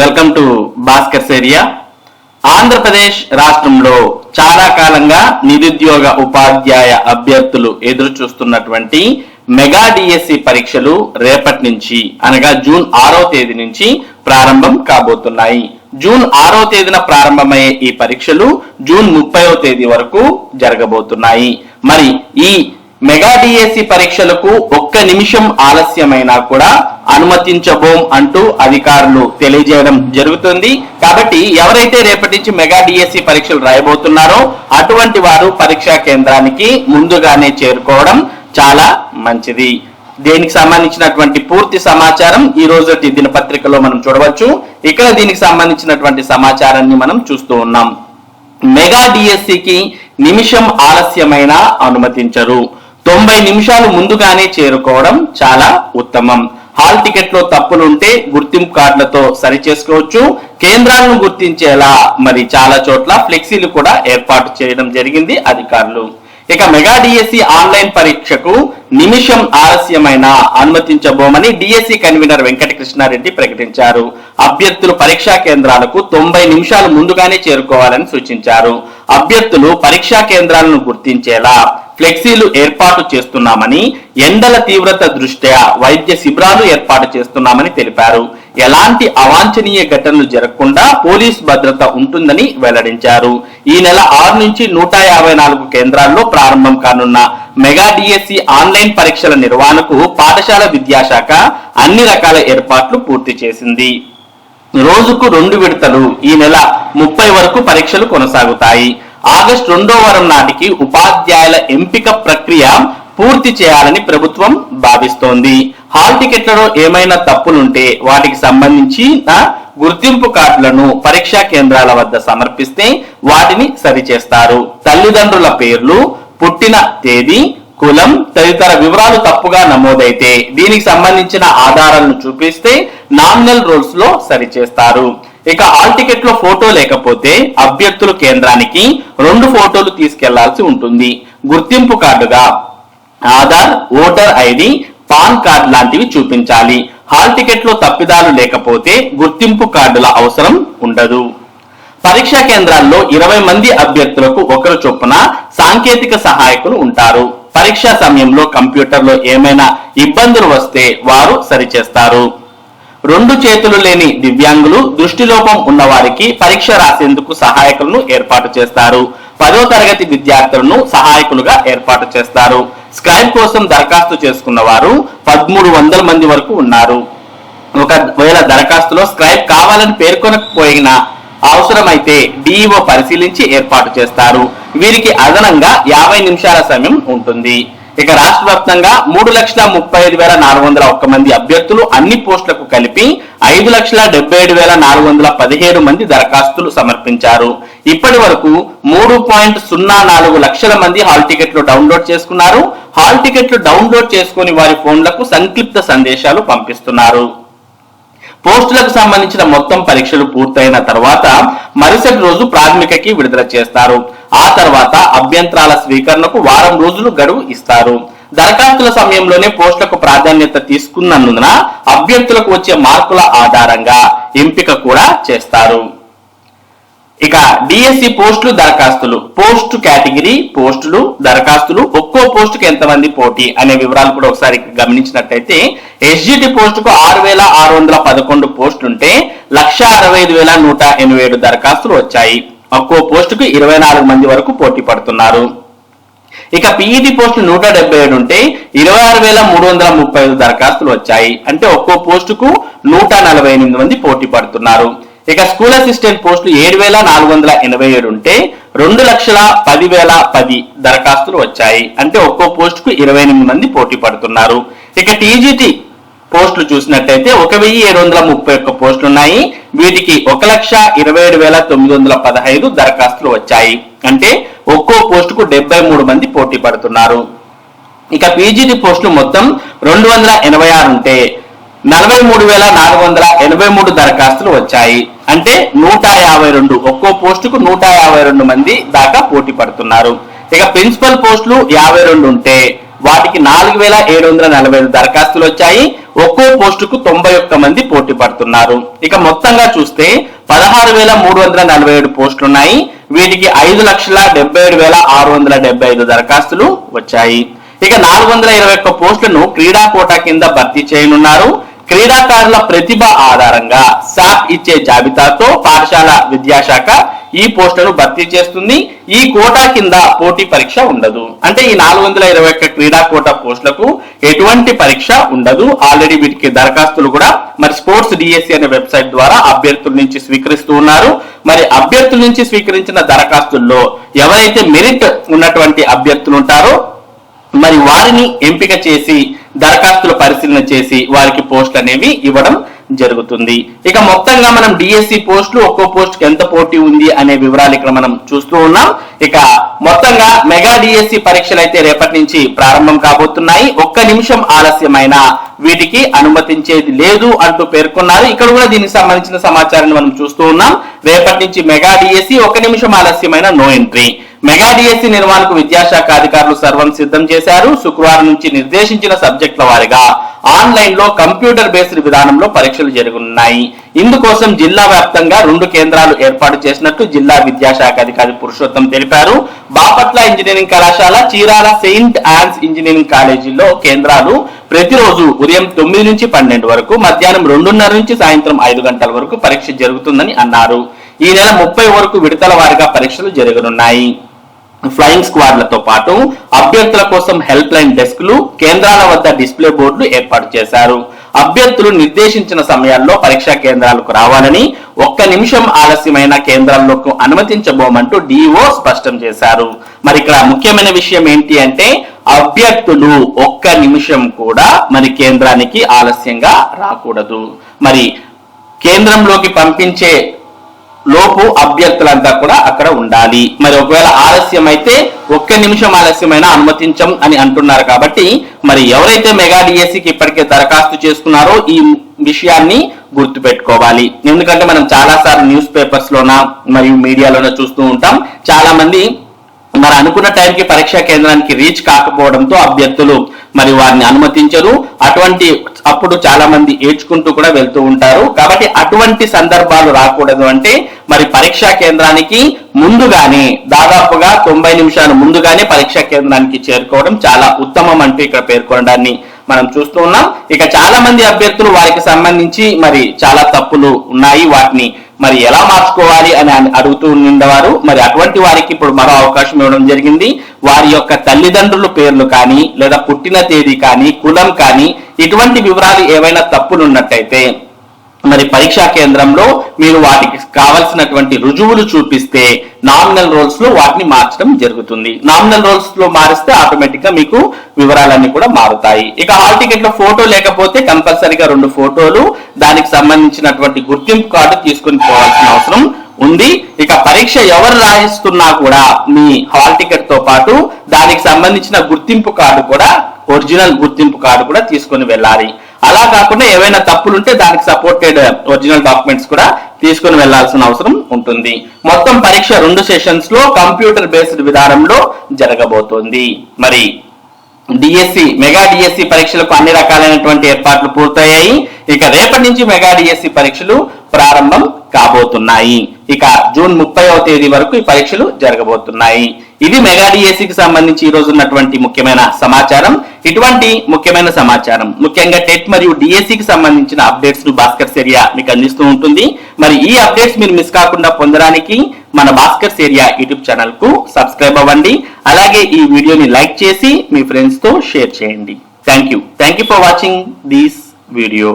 Welcome to Bhaskar area Andhra Pradesh రాష్ట్రంలో చాలా కాలంగా నిరుద్యోగ ఉపాధ్యాయ అభ్యర్థులు ఎదురు చూస్తున్నటువంటి మెగా డిఎస్సి పరీక్షలు రేపటి నుంచి అనగా జూన్ ఆరో తేదీ నుంచి ప్రారంభం కాబోతున్నాయి. జూన్ ఆరో తేదీన ప్రారంభమయ్యే ఈ పరీక్షలు జూన్ ముప్పైవ తేదీ వరకు జరగబోతున్నాయి. మరి ఈ మెగా డిఎస్సి పరీక్షలకు ఒక్క నిమిషం ఆలస్యమైనా కూడా అనుమతించబోం అంటూ అధికారులు తెలియజేయడం జరుగుతుంది. కాబట్టి ఎవరైతే రేపటి నుంచి మెగా డిఎస్సి పరీక్షలు రాయబోతున్నారో అటువంటి వారు పరీక్షా కేంద్రానికి ముందుగానే చేరుకోవడం చాలా మంచిది. దీనికి సంబంధించినటువంటి పూర్తి సమాచారం ఈ రోజు దినపత్రికలో మనం చూడవచ్చు. ఇక్కడ దీనికి సంబంధించినటువంటి సమాచారాన్ని మనం చూస్తూ ఉన్నాం. మెగా డిఎస్సికి నిమిషం ఆలస్యమైన అనుమతించరు. తొంభై నిమిషాలు ముందుగానే చేరుకోవడం చాలా ఉత్తమం. హాల్ టికెట్లో తప్పులుంటే గుర్తింపు కార్డులతో సరి చేసుకోవచ్చు కేంద్రాలను గుర్తించేలా మరి చాలా చోట్ల ఫ్లెక్సీలు కూడా ఏర్పాటు చేయడం జరిగింది అధికారులు. ఇక మెగా డిఎస్సి ఆన్లైన్ పరీక్షకు నిమిషం ఆలస్యమైన అనుమతించబోమని డిఎస్సి కన్వీనర్ వెంకటకృష్ణారెడ్డి ప్రకటించారు. అభ్యర్థులు పరీక్షా కేంద్రాలకు తొంభై నిమిషాలు ముందుగానే చేరుకోవాలని సూచించారు. అభ్యర్థులు పరీక్షా కేంద్రాలను గుర్తించేలా ఫ్లెక్సీలు ఏర్పాటు చేస్తున్నామని ఎండల తీవ్రత దృష్ట్యా వైద్య శిబిరాలు ఏర్పాటు చేస్తున్నామని తెలిపారు. ఎలాంటి అవాంఛనీయ ఘటనలు జరగకుండా పోలీస్ భద్రత ఉంటుందని వెల్లడించారు. ఈ నెల ఆరు నుంచి నూట యాభై నాలుగు కేంద్రాల్లో ప్రారంభం కానున్న మెగా డిఎస్సి ఆన్లైన్ పరీక్షల నిర్వహణకు పాఠశాల విద్యాశాఖ అన్ని రకాల ఏర్పాట్లు పూర్తి చేసింది. రోజుకు రెండు విడతలు ఈ నెల ముప్పై వరకు పరీక్షలు కొనసాగుతాయి. ఆగస్టు రెండో వారం నాటికి ఉపాధ్యాయుల ఎంపిక ప్రక్రియ పూర్తి చేయాలని ప్రభుత్వం భావిస్తోంది. హాల్ టికెట్లలో ఏమైనా తప్పులుంటే వాటికి సంబంధించిన గుర్తింపు కార్డులను పరీక్షా కేంద్రాల వద్ద సమర్పిస్తే వాటిని సరిచేస్తారు. తల్లిదండ్రుల పేర్లు పుట్టిన తేదీ కులం తదితర వివరాలు తప్పుగా నమోదైతే దీనికి సంబంధించిన ఆధారాలను చూపిస్తే నామినల్ రోల్స్లో సరిచేస్తారు. ఇక హాల్ టికెట్లో ఫోటో లేకపోతే అభ్యర్థుల కేంద్రానికి రెండు ఫోటోలు తీసుకెళ్ళాల్సి ఉంటుంది. గుర్తింపు కార్డుగా Aadhaar voter ID PAN card లాంటివి చూపించాలి. హాల్ టికెట్లో తప్పిదాలు లేకపోతే గుర్తింపు కార్డుల అవసరం ఉండదు. పరీక్షా కేంద్రాల్లో ఇరవై మంది అభ్యర్థులకు ఒకరు చొప్పున సాంకేతిక సహాయకులు ఉంటారు. పరీక్షా సమయంలో కంప్యూటర్లో ఏమైనా ఇబ్బందులు వస్తే వారు సరిచేస్తారు. రెండు చేతులు లేని దివ్యాంగులు దృష్టిలోపం ఉన్నవారికి పరీక్ష రాసేందుకు సహాయకులను ఏర్పాటు చేస్తారు. పదో తరగతి విద్యార్థులను సహాయకులుగా ఏర్పాటు చేస్తారు. స్క్రైబ్ కోసం దరఖాస్తు చేసుకున్న వారు పదమూడు వందల మంది వరకు ఉన్నారు. ఒకవేళ దరఖాస్తులో స్క్రైబ్ కావాలని పేర్కొనకపోయినా అవసరమైతే డిఈఓ పరిశీలించి ఏర్పాటు చేస్తారు. వీరికి అదనంగా యాభై నిమిషాల సమయం ఉంటుంది. ఇక రాష్ట్ర వ్యాప్తంగా మూడు లక్షల ముప్పై ఐదు వేల నాలుగు వందల ఒక్క మంది అభ్యర్థులు అన్ని పోస్టులకు కలిపి ఐదు లక్షల డెబ్బై ఏడు వేల నాలుగు వందల పదిహేడు మంది దరఖాస్తులు సమర్పించారు. ఇప్పటి వరకు మూడు పాయింట్ సున్నా నాలుగు లక్షల మంది హాల్ టికెట్లు డౌన్లోడ్ చేసుకున్నారు. హాల్ టికెట్లు డౌన్లోడ్ చేసుకుని వారి ఫోన్లకు సంక్షిప్త సందేశాలు పంపిస్తున్నారు. పోస్టులకు సంబంధించిన మొత్తం పరీక్షలు పూర్తయిన తర్వాత మరుసటి రోజు ప్రాథమికకి విడుదల చేస్తారు. ఆ తర్వాత అభ్యంతరాల స్వీకరణకు వారం రోజులు గడువు ఇస్తారు. దరఖాస్తుల సమయంలోనే పోస్టులకు ప్రాధాన్యత తీసుకున్నందున అభ్యర్థులకు వచ్చే మార్కుల ఆధారంగా ఎంపిక కూడా చేస్తారు. ఇక డిఎస్సి పోస్టులు దరఖాస్తులు. పోస్ట్ కేటగిరీ పోస్టులు దరఖాస్తులు. ఒక్కో పోస్టుకు ఎంతమంది పోటీ అనే వివరాలు కూడా ఒకసారి గమనించినట్టయితే ఎస్జిటి పోస్టుకు ఆరు వేల ఆరు వందల పదకొండు పోస్టులుంటే లక్ష అరవై ఐదు వేల నూట ఎనభై ఏడు దరఖాస్తులు వచ్చాయి. ఒక్కో పోస్టుకు ఇరవై నాలుగు మంది వరకు పోటీ పడుతున్నారు. ఇక పీఈటీ పోస్టులు నూట డెబ్బై ఏడు ఉంటే ఇరవై ఆరు వేల మూడు వందల ముప్పై ఐదు దరఖాస్తులు వచ్చాయి. అంటే ఒక్కో పోస్టుకు నూట నలభై ఎనిమిది మంది పోటీ పడుతున్నారు. ఇక స్కూల్ అసిస్టెంట్ పోస్టులు ఏడు వేల నాలుగు వందల ఎనభై ఏడు ఉంటే రెండు లక్షల పది వేల పది దరఖాస్తులు వచ్చాయి. అంటే ఒక్కో పోస్టుకు ఇరవై ఎనిమిది మంది పోటీ పడుతున్నారు. ఇక టీజీటీ పోస్టులు చూసినట్టయితే ఒక వెయ్యి ఏడు వందల ముప్పై ఒక్క పోస్టులు ఉన్నాయి వీటికి ఒక లక్ష ఇరవై ఏడు వేల తొమ్మిది వందల పదహైదు దరఖాస్తులు వచ్చాయి. అంటే ఒక్కో పోస్టుకు డెబ్బై మూడు మంది పోటీ పడుతున్నారు. ఇక పీజీటీ పోస్టులు మొత్తం రెండు వందల ఎనభై ఆరు ఉంటే నలభై మూడు వేల నాలుగు వందల ఎనభై మూడు దరఖాస్తులు వచ్చాయి. అంటే నూట యాభై రెండు ఒక్కో పోస్టుకు నూట యాభై రెండు మంది దాకా పోటీ పడుతున్నారు. ఇక ప్రిన్సిపల్ పోస్టులు యాభై రెండు ఉంటే వాటికి నాలుగు వేల ఏడు వందల నలభై ఐదు దరఖాస్తులు వచ్చాయి. ఒక్కో పోస్టుకు తొంభై ఒక్క మంది పోటీ పడుతున్నారు. ఇక మొత్తంగా చూస్తే పదహారు వేల మూడు వందల నలభై ఏడు పోస్టులు ఉన్నాయి వీటికి ఐదు లక్షల డెబ్బై ఏడు వేల ఆరు వందల డెబ్బై ఐదు దరఖాస్తులు వచ్చాయి. ఇక నాలుగు వందల ఇరవై ఒక్క పోస్టులను క్రీడా కోటా కింద భర్తీ చేయనున్నారు. క్రీడాకారుల ప్రతిభ ఆధారంగా సాప్ ఇచ్చే జాబితాతో పాఠశాల విద్యాశాఖ ఈ పోస్టును భర్తీ చేస్తుంది. ఈ కోటా కింద పోటీ పరీక్ష ఉండదు. అంటే ఈ నాలుగు వందల ఇరవై ఒక్క క్రీడా కోటా పోస్టులకు ఎటువంటి పరీక్ష ఉండదు. ఆల్రెడీ వీటికి దరఖాస్తులు కూడా మరి స్పోర్ట్స్ డిఎస్సి అనే వెబ్సైట్ ద్వారా అభ్యర్థుల నుంచి స్వీకరిస్తూ ఉన్నారు. మరి అభ్యర్థుల నుంచి స్వీకరించిన దరఖాస్తుల్లో ఎవరైతే మెరిట్ ఉన్నటువంటి అభ్యర్థులు ఉంటారో మరి వారిని ఎంపిక చేసి దరఖాస్తుల పరిశీలన చేసి వారికి పోస్ట్ అనేవి ఇవ్వడం జరుగుతుంది. ఇక మొత్తంగా మనం డిఎస్సి పోస్టులు ఒక్కో పోస్ట్ ఎంత పోటీ ఉంది అనే వివరాలు ఇక్కడ మనం చూస్తూ ఉన్నాం. ఇక మొత్తంగా మెగా డిఎస్సి పరీక్షలు అయితే రేపటి నుంచి ప్రారంభం కాబోతున్నాయి. ఒక్క నిమిషం ఆలస్యమైన వీటికి అనుమతించేది లేదు అంటూ పేర్కొన్నారు. ఇక్కడ కూడా దీనికి సంబంధించిన సమాచారాన్ని మనం చూస్తూ ఉన్నాం. రేపటి నుంచి మెగా డిఎస్సి ఒక నిమిషం ఆలస్యమైన నో ఎంట్రీ. మెగా డిఎస్సి నిర్వహణకు విద్యాశాఖ అధికారులు సర్వం సిద్ధం చేశారు. శుక్రవారం నుంచి నిర్దేశించిన సబ్జెక్టుల వారిగా ఆన్లైన్లో కంప్యూటర్ బేస్డ్ విధానంలో పరీక్షలు జరగనున్నాయి. ఇందుకోసం జిల్లా వ్యాప్తంగా రెండు కేంద్రాలు ఏర్పాటు చేసినట్టు జిల్లా విద్యాశాఖ అధికారి పురుషోత్తం తెలిపారు. బాపట్ల ఇంజనీరింగ్ కళాశాల చీరాల సెయింట్ ఆన్స్ ఇంజనీరింగ్ కాలేజీలో కేంద్రాలు ప్రతిరోజు ఉదయం తొమ్మిది నుంచి పన్నెండు వరకు మధ్యాహ్నం రెండున్నర నుంచి సాయంత్రం ఐదు గంటల వరకు పరీక్ష జరుగుతుందని అన్నారు. ఈ నెల ముప్పై వరకు విడతల వారిగా పరీక్షలు జరగనున్నాయి. ఫ్లయింగ్ స్క్వాడ్లతో పాటు అభ్యర్థుల కోసం హెల్ప్ లైన్ డెస్క్లు కేంద్రాల వద్ద డిస్ప్లే బోర్డులు ఏర్పాటు చేశారు. అభ్యర్థులు నిర్దేశించిన సమయాల్లో పరీక్షా కేంద్రాలకు రావాలని ఒక్క నిమిషం ఆలస్యమైన కేంద్రాల్లోకి అనుమతించబోమంటూ డిఓ స్పష్టం చేశారు. మరి ఇక్కడ ముఖ్యమైన విషయం ఏంటి అంటే అభ్యర్థులు ఒక్క నిమిషం కూడా మరి కేంద్రానికి ఆలస్యంగా రాకూడదు. మరి కేంద్రంలోకి పంపించే లోపు అభ్యర్థులంతా కూడా అక్కడ ఉండాలి. మరి ఒకవేళ ఆలస్యం అయితే ఒక్క నిమిషం ఆలస్యమైనా అనుమతించం అని అంటున్నారు కాబట్టి మరి ఎవరైతే మెగా డిఎస్సికి ఇప్పటికే దరఖాస్తు చేసుకున్నారో ఈ విషయాన్ని గుర్తుపెట్టుకోవాలి. ఎందుకంటే మనం చాలా సార్లు న్యూస్ పేపర్స్ లోన మరియు మీడియాలోన చూస్తూ ఉంటాం. చాలా మంది మరి అనుకున్న టైంకి పరీక్షా కేంద్రానికి రీచ్ కాకపోవడంతో అభ్యర్థులు మరి వారిని అనుమతించరు. అటువంటి అప్పుడు చాలా మంది ఏడ్చుకుంటూ కూడా వెళ్తూ ఉంటారు. కాబట్టి అటువంటి సందర్భాలు రాకూడదు అంటే మరి పరీక్షా కేంద్రానికి ముందుగానే దాదాపుగా తొంభై నిమిషాలు ముందుగానే పరీక్షా కేంద్రానికి చేరుకోవడం చాలా ఉత్తమం అంటూ ఇక్కడ పేర్కొనడాన్ని మనం చూస్తూ ఉన్నాం. ఇక చాలా మంది అభ్యర్థులు వారికి సంబంధించి మరి చాలా తప్పులు ఉన్నాయి. వాటిని మరి ఎలా మార్చుకోవాలి అని అడుగుతూ ఉండేవారు మరి అటువంటి వారికి ఇప్పుడు మరో అవకాశం ఇవ్వడం జరిగింది. వారి యొక్క తల్లిదండ్రుల పేర్లు కానీ లేదా పుట్టిన తేదీ కానీ కులం కానీ ఇటువంటి వివరాలు ఏవైనా తప్పులు ఉన్నట్టయితే మరి పరీక్షా కేంద్రంలో మీరు వాటికి కావలసినటువంటి రుజువులు చూపిస్తే నామినల్ రోల్స్లో వాటిని మార్చడం జరుగుతుంది. నామినల్ రోల్స్లో మారిస్తే ఆటోమేటిక్గా మీకు వివరాలన్నీ కూడా మారుతాయి. ఇక హాల్ టికెట్లో ఫోటో లేకపోతే కంపల్సరీగా రెండు ఫోటోలు దానికి సంబంధించినటువంటి గుర్తింపు కార్డు తీసుకొని పోవాల్సిన అవసరం ఉంది. ఇక పరీక్ష ఎవరు రాయిస్తున్నా కూడా మీ హాల్ టికెట్తో పాటు దానికి సంబంధించిన గుర్తింపు కార్డు కూడా ఒరిజినల్ గుర్తింపు కార్డు కూడా తీసుకొని వెళ్ళాలి. అలా కాకుండా ఏవైనా తప్పులు ఉంటే దానికి సపోర్టెడ్ ఒరిజినల్ డాక్యుమెంట్స్ కూడా తీసుకుని వెళ్ళాల్సిన అవసరం ఉంటుంది. మొత్తం పరీక్ష రెండు సెషన్స్లో కంప్యూటర్ బేస్డ్ విధానంలో జరగబోతోంది. మరి డిఎస్సి మెగా డిఎస్సి పరీక్షలకు అన్ని రకాలైనటువంటి ఏర్పాట్లు పూర్తయ్యాయి. ఇక రేపటి నుంచి మెగా డిఎస్సి పరీక్షలు ప్రారంభం కాబోతున్నాయి. ఇక జూన్ ముప్పైవ తేదీ వరకు ఈ పరీక్షలు జరగబోతున్నాయి. ఇది మెగా డిఎస్సికి సంబంధించి ఈ రోజు ఉన్నటువంటి ముఖ్యమైన సమాచారం. ఇటువంటి ముఖ్యమైన సమాచారం. ముఖ్యంగా టెట్ మరియు డిఎస్సికి సంబంధించిన అప్డేట్స్ను భాస్కర్ ఏరియా మీకు అందిస్తూ ఉంటుంది. మరి ఈ అప్డేట్స్ మీరు మిస్ కాకుండా పొందడానికి మన భాస్కర్ ఏరియా యూట్యూబ్ ఛానల్కు సబ్స్క్రైబ్ అవ్వండి. అలాగే ఈ వీడియోని లైక్ చేసి మీ ఫ్రెండ్స్తో షేర్ చేయండి. Thank you thank you for watching this video